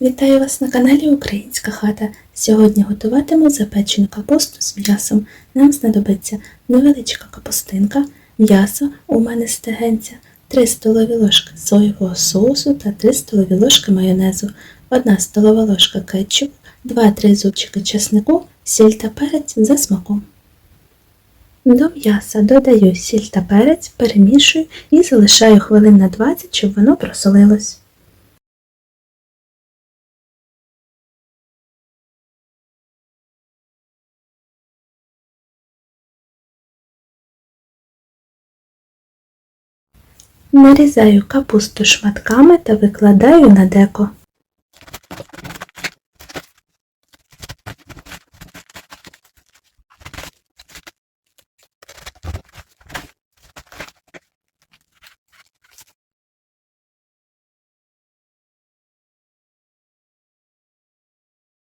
Вітаю вас на каналі Українська хата. Сьогодні готуватиму запечену капусту з м'ясом. Нам знадобиться невеличка капустинка, м'ясо у мене стегенця, 3 столові ложки соєвого соусу та 3 столові ложки майонезу, 1 столова ложка кетчупу, 2-3 зубчики чеснику, сіль та перець за смаком. До м'яса додаю сіль та перець, перемішую і залишаю хвилин на 20, щоб воно просолилось. Нарізаю капусту шматками та викладаю на деко.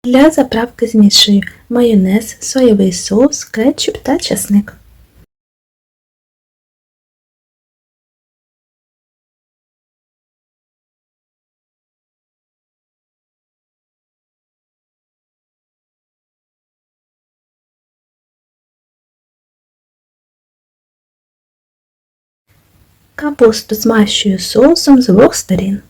Для заправки змішую майонез, соєвий соус, кетчуп та часник. Капусту змащую соусом з двох сторін.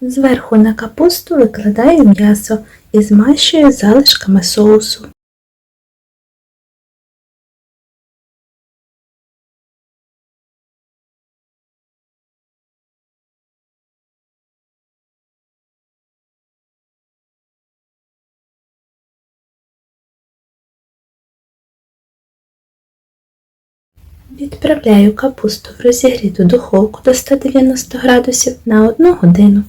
Зверху на капусту викладаю м'ясо і змащую залишками соусу. Відправляю капусту в розігріту духовку до 190 градусів на 1 годину.